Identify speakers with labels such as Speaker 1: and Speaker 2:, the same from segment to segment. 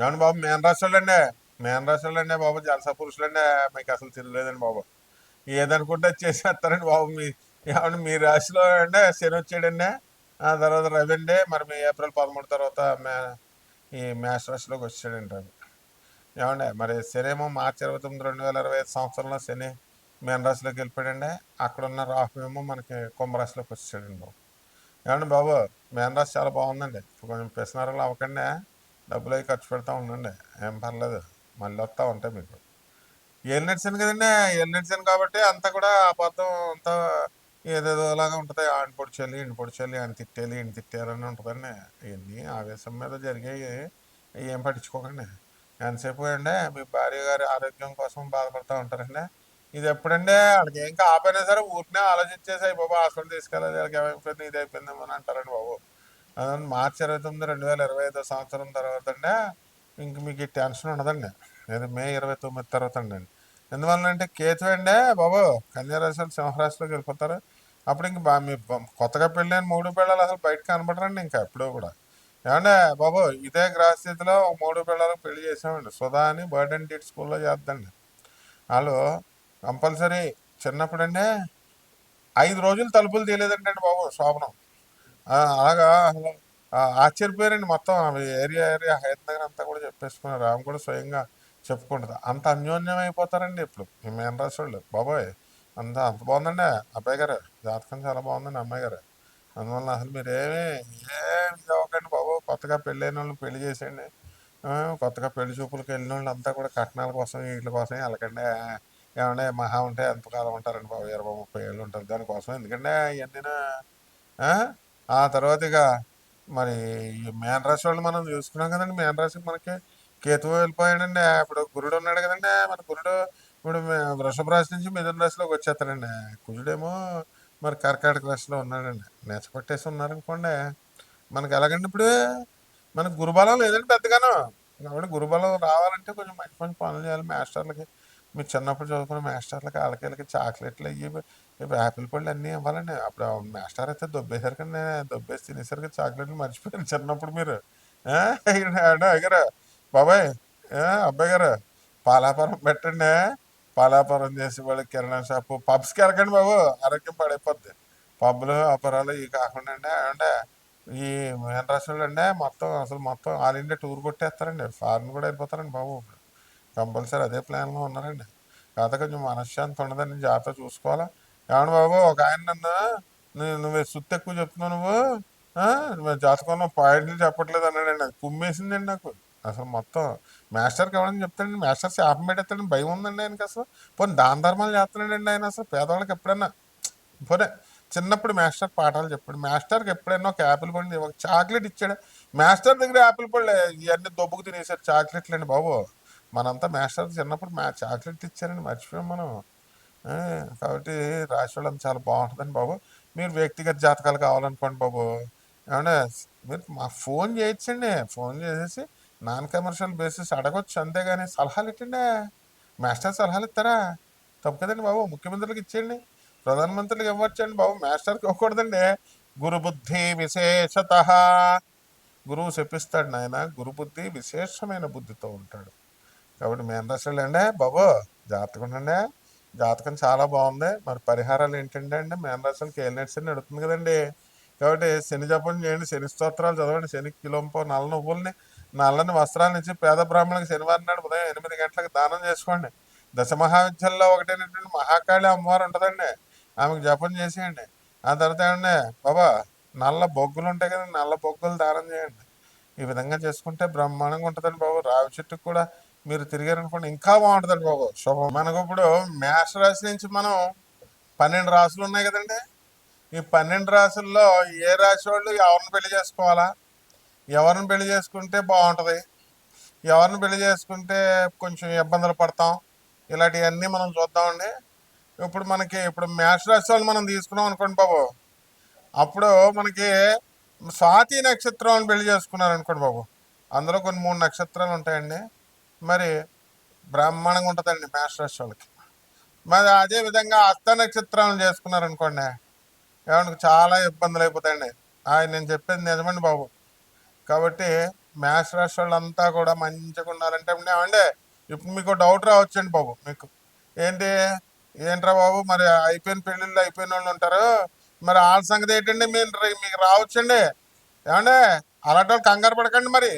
Speaker 1: ఏమండి బాబు మేన రాష్ట్రాలండి మేన రాష్ట్రాలండి బాబు జలసా పురుషులండి మీకు అసలు తెలియలేదండి బాబు ఏదనుకుంటే చేసేస్తారండి బాబు మీ ఏమన్నా మీ రాశిలో అండి శని వచ్చాడండి ఆ తర్వాత రవి అండి మరి మీ ఏప్రిల్ పదమూడు తర్వాత మే ఈ మేష రాశిలోకి వచ్చాడండి రవి ఏమండి మరి శని ఏమో మార్చి ఇరవై తొమ్మిది రెండు వేల ఇరవై ఐదు సంవత్సరంలో శని మేన రాశిలోకి వెళ్ళిపోయాడండి అక్కడ ఉన్న రాహు ఏమో మనకి కుంభరాశిలోకి వచ్చాడండి బాబు ఏమండి బాబు మేన రాశి చాలా బాగుందండి కొంచెం పిసనారాలు అవ్వకండి డబ్బులు అవి ఖర్చు పెడతా ఉండండి ఏం పర్లేదు మళ్ళీ వస్తూ ఉంటాయి మీకు ఏళ్ళు నడిచాను కదండి ఏళ్ళు నడిచాను కాబట్టి అంతా కూడా అబద్ధం అంతా ఏదేదోలాగా ఉంటుంది ఆయన పొడిచేయాలి ఈయన పొడిచేయాలి ఆయన తిట్టేయాలి ఈయన తిట్టేయాలని ఉంటుందండి ఇవన్నీ ఆవేశం మీద జరిగేవి ఏం పట్టించుకోకండి ఎంతసేపు అండి మీ భార్య గారి ఆరోగ్యం కోసం బాధపడుతూ ఉంటారండి ఇది ఎప్పుడండి వాళ్ళకి ఏం కాపోయినా సరే ఊరినే ఆలోచించేసి బాబు హాస్పిటల్ తీసుకెళ్ళాలి వాళ్ళకి ఏమైపోయింది ఇది అయిపోయిందేమో అని అంటారండి బాబు మార్చి ఇరవై తొమ్మిది రెండు వేల ఇరవై ఐదో సంవత్సరం తర్వాత అండి ఇంక మీకు టెన్షన్ ఉండదండి ఇది మే ఇరవై తొమ్మిది తర్వాత అండి ఎందువల్ల అంటే కేతు అండి బాబు కన్యారాశులు సింహరాశిలోకి వెళ్ళిపోతారు అప్పుడు ఇంక బా మీ కొత్తగా పెళ్ళైన మూడు పిల్లలు అసలు బయటకు కనబడరండి ఇంకా ఎప్పుడూ కూడా ఏమంటే బాబు ఇదే గ్రహస్థితిలో మూడు పిల్లలకు పెళ్లి చేసామండి సుధా అని బర్డ్ అండ్ డీట్ స్కూల్లో చేద్దండి వాళ్ళు కంపల్సరీ అండి ఐదు రోజులు తలుపులు తీయలేదంటే బాబు శోభనం అలాగా ఆశ్చర్యపోయారండి మొత్తం ఏరియా ఏరియా హైదరాబాద్ అంతా కూడా చెప్పేసుకున్నారు ఆమె కూడా స్వయంగా చెప్పుకుంటుంది అంత అన్యోన్యం అయిపోతారండి ఇప్పుడు ఈ మేన వాళ్ళు బాబోయ్ అంత అంత బాగుందండి అబ్బాయి గారు జాతకం చాలా బాగుందండి అమ్మాయి గారు అందువల్ల అసలు మీరేమి ఏమి చదవకండి బాబు కొత్తగా పెళ్ళైన వాళ్ళు పెళ్లి చేసేయండి కొత్తగా పెళ్లి చూపులకు వెళ్ళిన వాళ్ళు అంతా కూడా కట్నాల కోసం వీటి కోసం వెళ్ళకండి ఏమంటే మహా ఉంటే ఎంతకాలం ఉంటారండి బాబు ఇరవై ముప్పై ఏళ్ళు ఉంటారు దానికోసం ఎందుకంటే ఇవన్నీ ఆ తర్వాత ఇక మరి మేన రాశి వాళ్ళు మనం చూసుకున్నాం కదండి మేన రాశి మనకి కేతువు వెళ్ళిపోయాడండి ఇప్పుడు గురుడు ఉన్నాడు కదండి మన గురుడు ఇప్పుడు వృషభ రాశి నుంచి మిథున రాశిలోకి వచ్చేస్తాడండి కుజుడేమో మరి కర్కాటక రాశిలో ఉన్నాడండి నెచ్చకొట్టేసి ఉన్నారనుకోండి మనకి ఎలాగండి ఇప్పుడు మనకు గురుబలం లేదండి పెద్దగాను కాబట్టి గురుబలం రావాలంటే కొంచెం మంచి మంచి పనులు చేయాలి మాస్టర్లకి మీరు చిన్నప్పుడు చదువుకున్న మాస్టర్లకి వాళ్ళకి చాక్లెట్లు అయ్యి ఇప్పుడు ఆపిల్ పళ్ళు అన్నీ ఇవ్వాలండి అప్పుడు మాస్టర్ అయితే దొబ్బేశారు కానీ నేను దొబ్బేసి తినేసరికి చాక్లెట్లు మర్చిపోయాను చిన్నప్పుడు మీరు అడిగారు బాబాయ్ అబ్బాయి గారు పాలాపురం పెట్టండి పాలాపురం చేసి వాళ్ళు కిరాణా షాపు పబ్స్కి వెళ్ళకండి బాబు ఆరోగ్యం పడైపోద్ది పబ్బులు అపరాలు ఇవి కాకుండా అండి అంటే ఈ మెయిన్ రాష్ట్రంలో అండి మొత్తం అసలు మొత్తం ఆల్ ఇండియా టూర్ కొట్టేస్తారండి ఫారెన్ కూడా అయిపోతారండి బాబు కంపల్సరీ అదే ప్లాన్లో ఉన్నారండి కాకపోతే కొంచెం మనశ్శాంతి ఉండదండి జాగ్రత్త చూసుకోవాలా ఏమన్నా బాబు ఒక ఆయన నన్ను నువ్వు సుత్తు ఎక్కువ చెప్తున్నావు నువ్వు జాతకంలో పాయింట్లు చెప్పట్లేదు అన్నాడండి అది కుమ్మేసిందండి నాకు అసలు మొత్తం మాస్టర్కి ఎవడని చెప్తాడండి మాస్టర్ శాపం పెట్టేస్తాడని భయం ఉందండి ఆయనకి అసలు పోనీ దాన ధర్మాలు చేస్తున్నాడండి ఆయన అసలు పేదవాళ్ళకి ఎప్పుడన్నా పోనే చిన్నప్పుడు మాస్టర్ పాఠాలు చెప్పాడు మాస్టర్కి ఎప్పుడైనా ఒక యాపిల్ పండు ఒక చాక్లెట్ ఇచ్చాడు మాస్టర్ దగ్గర యాపిల్ పళ్ళు ఇవన్నీ దొబ్బుకు తినేసారు చాక్లెట్లు అండి బాబు మనంతా మాస్టర్ చిన్నప్పుడు మా చాక్లెట్ ఇచ్చారని మర్చిపోయాం మనం కాబట్టి రాశి చాలా బాగుంటుందండి బాబు మీరు వ్యక్తిగత జాతకాలు కావాలనుకోండి బాబు ఏమన్నా మీరు మా ఫోన్ చేయొచ్చండి ఫోన్ చేసేసి నాన్ కమర్షియల్ బేసిస్ అడగొచ్చు అంతేగాని సలహాలు ఇట్టండి మాస్టర్ సలహాలు ఇస్తారా తప్పు కదండి బాబు ముఖ్యమంత్రులకు ఇచ్చేయండి ప్రధానమంత్రులకు ఇవ్వచ్చండి బాబు మాస్టర్కి ఇవ్వకూడదండి గురుబుద్ధి విశేషత గురువు చెప్పిస్తాడు నాయన గురుబుద్ధి విశేషమైన బుద్ధితో ఉంటాడు కాబట్టి మేనరాశులు అండి బాబు జాగ్రత్తగా ఉండండి జాతకం చాలా బాగుంది మరి పరిహారాలు ఏంటంటే అండి మేనరాశులకి నడిచింది నడుతుంది కదండి కాబట్టి శని జపం చేయండి శని స్తోత్రాలు చదవండి శని కిలోంపో నల్ల నువ్వుల్ని నల్లని వస్త్రాలు ఇచ్చి పేద బ్రాహ్మణులకు శనివారం నాడు ఉదయం ఎనిమిది గంటలకు దానం చేసుకోండి దశ మహావిద్యల్లో ఒకటైనటువంటి మహాకాళి అమ్మవారు ఉంటుందండి ఆమెకు జపం చేసేయండి ఆ తర్వాత ఏమండి బాబా నల్ల బొగ్గులు ఉంటాయి కదండి నల్ల బొగ్గులు దానం చేయండి ఈ విధంగా చేసుకుంటే బ్రహ్మాండంగా ఉంటుందండి బాబు రావి చెట్టుకు కూడా మీరు తిరిగారనుకోండి ఇంకా బాగుంటుందండి బాబు శుభం మనకు ఇప్పుడు మేష రాశి నుంచి మనం పన్నెండు రాసులు ఉన్నాయి కదండి ఈ పన్నెండు రాసుల్లో ఏ రాశి వాళ్ళు ఎవరిని పెళ్లి చేసుకోవాలా ఎవరిని పెళ్లి చేసుకుంటే బాగుంటుంది ఎవరిని పెళ్లి చేసుకుంటే కొంచెం ఇబ్బందులు పడతాం ఇలాంటివన్నీ మనం చూద్దామండి ఇప్పుడు మనకి ఇప్పుడు మేషరాశి వాళ్ళు మనం తీసుకున్నాం అనుకోండి బాబు అప్పుడు మనకి స్వాతి నక్షత్రం పెళ్లి చేసుకున్నారు అనుకోండి బాబు అందులో కొన్ని మూడు నక్షత్రాలు ఉంటాయండి మరి బ్రాహ్మణంగా ఉంటుందండి మేషరాశి వాళ్ళకి మరి అదే విధంగా అస్త నక్షత్రాలను చేసుకున్నారనుకోండి ఏమన్నా చాలా ఇబ్బందులు అయిపోతాయండి ఆయన నేను చెప్పేది నిజమండి బాబు కాబట్టి మేషరాశి వాళ్ళంతా కూడా మంచిగా ఉన్నారంటే ఏమండి ఇప్పుడు మీకు డౌట్ రావచ్చండి బాబు మీకు ఏంటి ఏంట్రా బాబు మరి అయిపోయిన పెళ్ళిళ్ళు అయిపోయిన వాళ్ళు ఉంటారు మరి వాళ్ళ సంగతి ఏంటండి మీరు మీకు రావచ్చండి ఏమండే అలాంటి వాళ్ళు కంగారు పడకండి మరి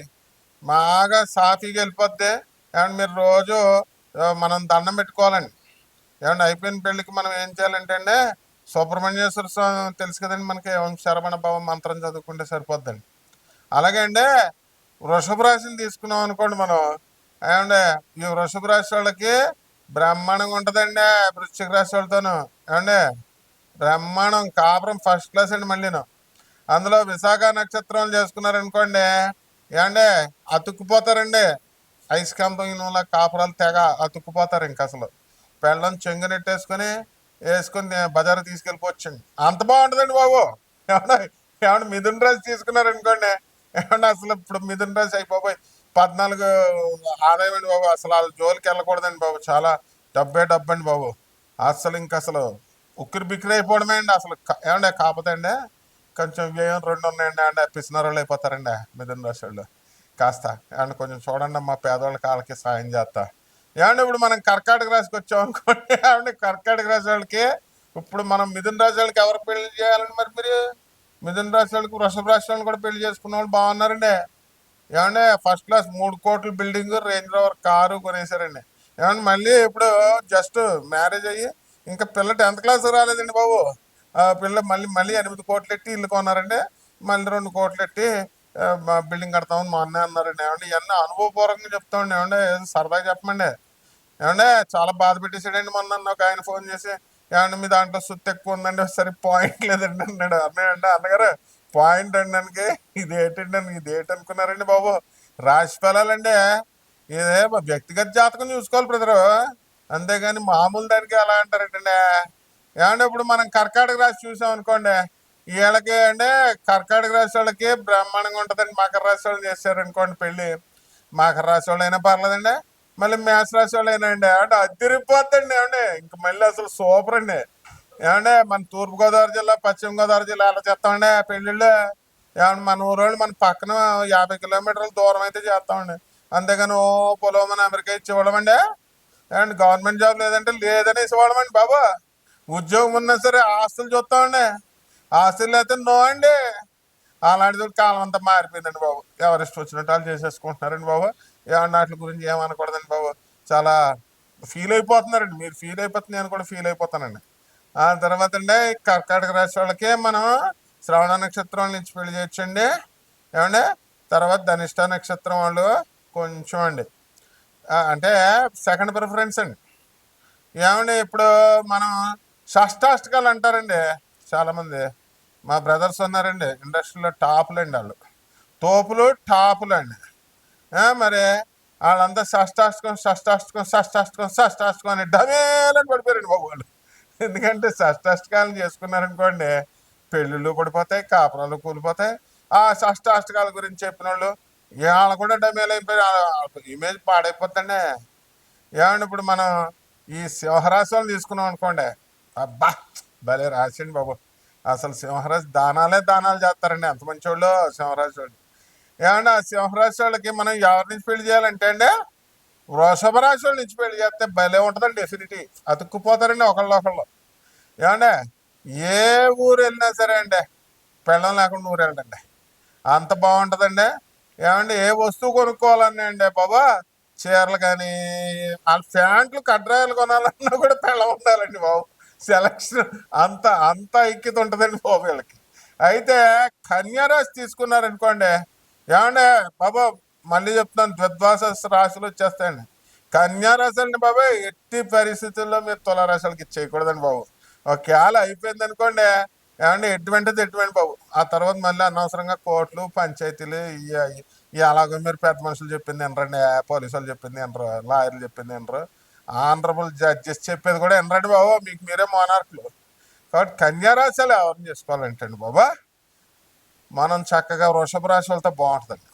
Speaker 1: బాగా సాఫీగా వెళ్ళిపోద్ది ఏమంటే మీరు రోజు మనం దండం పెట్టుకోవాలండి ఏమంటే అయిపోయిన పెళ్ళికి మనం ఏం చేయాలంటే అండి సుబ్రహ్మణ్యేశ్వర స్వామి తెలుసు కదండి మనకి శరవణ భావం మంత్రం చదువుకుంటే సరిపోద్దండి అలాగే అండి వృషభ రాశిని తీసుకున్నాం అనుకోండి మనం ఏమంటే ఈ వృషభ రాశి వాళ్ళకి బ్రహ్మాండంగా ఉంటుందండి వృశ్చిక రాశి వాళ్ళతోనూ ఏమండి బ్రహ్మాండం కాపురం ఫస్ట్ క్లాస్ అండి మళ్ళీను అందులో విశాఖ నక్షత్రం చేసుకున్నారనుకోండి ఏమండి అతుక్కుపోతారండి ఐస్కంభంలో కాపురాలు తెగ అతుక్కుపోతారు ఇంక అసలు పెళ్ళం చెంగునెట్టేసుకొని వేసుకుని బజార్ తీసుకెళ్ళిపోవచ్చండి అంత బాగుంటుందండి బాబు ఏమన్నా ఏమన్నా మిథున్ రాజు తీసుకున్నారనుకోండి ఏమన్నా అసలు ఇప్పుడు మిథున్ రాజు అయిపోయి పద్నాలుగు ఆదాయం అండి బాబు అసలు వాళ్ళ జోలికి వెళ్ళకూడదండి బాబు చాలా డబ్బే డబ్బండి బాబు అసలు ఇంక అసలు ఉక్కిరి బిక్కిరి అయిపోవడమే అండి అసలు ఏమండి కాకపోతే అండి కొంచెం వ్యయం రెండు ఉన్నాయండి అంటే పిసినారోళ్ళు అయిపోతారండి మిథున్ రాశి వాళ్ళు కాస్త ఏమన్నా కొంచెం చూడండి మా పేదవాళ్ళ కాళ్ళకి సాయం చేస్తా ఏమన్నా ఇప్పుడు మనం కర్కాటక రాశికి వచ్చాం అనుకోండి ఏమన్నా కర్కాటక రాశి వాళ్ళకి ఇప్పుడు మనం మిథున రాశి వాళ్ళకి ఎవరు పెళ్లి చేయాలండి మరి మీరు మిథున రాశి వాళ్ళకి వృషభ రాశి వాళ్ళని కూడా పెళ్లి చేసుకున్న వాళ్ళు బాగున్నారండి ఏమంటే ఫస్ట్ క్లాస్ మూడు కోట్ల బిల్డింగ్ రేంజ్ రోవర్ కారు కొనేసారండి ఏమంటే మళ్ళీ ఇప్పుడు జస్ట్ మ్యారేజ్ అయ్యి ఇంకా పిల్ల టెన్త్ క్లాస్ రాలేదండి బాబు పిల్ల మళ్ళీ మళ్ళీ ఎనిమిది కోట్లు ఎట్టి ఇల్లు కొన్నారండి మళ్ళీ రెండు కోట్లు ఎట్టి బిల్డింగ్ కడతామని మా అన్నయ్య అన్నారు ఏమంటే ఇవన్నీ అనుభవపూర్వకంగా చెప్తామండి ఏమంటే సరదాగా చెప్పమండి ఏమంటే చాలా బాధ పెట్టేసాడండి మొన్న ఒక ఆయన ఫోన్ చేసి ఏమంటే మీ దాంట్లో సుత్తి ఎక్కువ ఉందండి సరే పాయింట్ లేదండి అన్నాడు అంటే అన్నగారు పాయింట్ అండి దానికి ఇది ఏంటండి ఇది ఏంటి అనుకున్నారండి బాబు రాశి ఫలాలండి ఇదే వ్యక్తిగత జాతకం చూసుకోవాలి బ్రదరు అంతేగాని మామూలు దానికి ఎలా అంటారంటే ఏమంటే ఇప్పుడు మనం కర్కాటక రాశి చూసాం అనుకోండి వీళ్ళకి అంటే కర్కాటక రాశి వాళ్ళకి బ్రహ్మాండంగా ఉంటుందండి మకర రాశి వాళ్ళు చేశారు అనుకోండి పెళ్ళి మకర రాశి వాళ్ళైనా పర్లేదండి మళ్ళీ మేష రాశి వాళ్ళైనా అండి అంటే అద్దరిపోద్దండి ఏమండి ఇంక మళ్ళీ అసలు సూపర్ అండి ఏమండి మన తూర్పుగోదావరి జిల్లా పశ్చిమ గోదావరి జిల్లా అలా చేస్తామండి పెళ్ళిళ్ళు ఏమన్నా మన ఊరోళ్ళు మన పక్కన యాభై కిలోమీటర్ల దూరం అయితే చేస్తామండి అంతేగాని ఓ పొలం మన అమెరికా ఇచ్చేవాళ్ళం అండి ఏమండి గవర్నమెంట్ జాబ్ లేదంటే లేదని ఇచ్చేవాళ్ళం అండి ఉద్యోగం ఉన్నా సరే ఆస్తులు చూస్తామండి ఆస్తులు అయితే నో అండి అలాంటిది కాలం అంతా మారిపోయిందండి బాబు ఎవరెస్ట్ వచ్చినట్టు వాళ్ళు చేసేసుకుంటున్నారండి బాబు వాటి గురించి ఏమనకూడదండి బాబు చాలా ఫీల్ అయిపోతున్నారండి మీరు ఫీల్ అయిపోతుంది నేను కూడా ఫీల్ అయిపోతానండి ఆ తర్వాత అండి కర్కాటక రాశి వాళ్ళకి మనం శ్రవణ నక్షత్రం నుంచి పెళ్లి చేయొచ్చండి ఏమండి తర్వాత ధనిష్ట నక్షత్రం వాళ్ళు కొంచెం అండి అంటే సెకండ్ ప్రిఫరెన్స్ అండి ఏమండి ఇప్పుడు మనం షష్టాష్టకాలు అంటారండి చాలామంది మా బ్రదర్స్ ఉన్నారండి ఇండస్ట్రీలో టాపులు అండి వాళ్ళు తోపులు టాపులు అండి మరి వాళ్ళందరూ షష్టాష్టకం షష్టాష్టకం షష్టాష్టకం షష్టాష్టకం అని డమేలని పడిపోయారండి బాబు వాళ్ళు ఎందుకంటే షష్టాష్టకాలను చేసుకున్నారనుకోండి పెళ్ళిళ్ళు పడిపోతాయి కాపురాలు కూలిపోతాయి ఆ షష్టాష్టకాల గురించి చెప్పిన వాళ్ళు వాళ్ళు కూడా డమేలు అయిపోయారు ఇమేజ్ పాడైపోతుందండి ఏమండి ఇప్పుడు మనం ఈ సింహరాశులను తీసుకున్నాం అనుకోండి అబ్బా భలే రాసిండి బాబు అసలు సింహరాజు దానాలే దానాలు చేస్తారండి మంచి వాళ్ళు సింహరాజు వాళ్ళు ఆ సింహరాశి వాళ్ళకి మనం ఎవరి నుంచి పెళ్లి చేయాలంటే అండి వృషభ రాశి వాళ్ళ నుంచి పెళ్లి చేస్తే భలే ఉంటుందండి డెఫినిటీ అతుక్కుపోతారండి ఒకళ్ళు ఒకళ్ళు ఏమంటే ఏ ఊరు వెళ్ళినా సరే అండి పెళ్ళం లేకుండా ఊరు వెళ్ళండి అంత బాగుంటుందండి ఏమంటే ఏ వస్తువు కొనుక్కోవాలని అండి బాబా చీరలు కానీ వాళ్ళ ప్యాంట్లు కడ్రాయలు కొనాలన్నా కూడా పెళ్ళం ఉండాలండి బాబు సెలక్షన్ అంత అంత ఐక్యత ఉంటుందండి బాబు వీళ్ళకి అయితే కన్యారాశి తీసుకున్నారనుకోండి ఏమంటే బాబా మళ్ళీ చెప్తున్నాను ద్విద్వాస రాశులు వచ్చేస్తాయండి కన్యారాశి అండి బాబా ఎట్టి పరిస్థితుల్లో మీరు తులారాశులకి ఇచ్చేయకూడదండి బాబు ఒకవేళ అయిపోయింది అనుకోండి ఏమంటే ఎటువంటిది ఎటువంటి బాబు ఆ తర్వాత మళ్ళీ అనవసరంగా కోర్టులు పంచాయతీలు ఇవి ఎలాగో మీరు పెద్ద మనుషులు చెప్పింది పోలీసు పోలీసులు చెప్పింది ఎనరు లాయర్లు చెప్పింది ఎనరు ఆనరబుల్ జడ్జెస్ చెప్పేది కూడా ఎనరండి బాబా మీకు మీరే మోనార్కులు కాబట్టి కన్యారాశాలు ఎవరిని చేసుకోవాలంటండి బాబా మనం చక్కగా వృషభ రాశులతో బాగుంటుందండి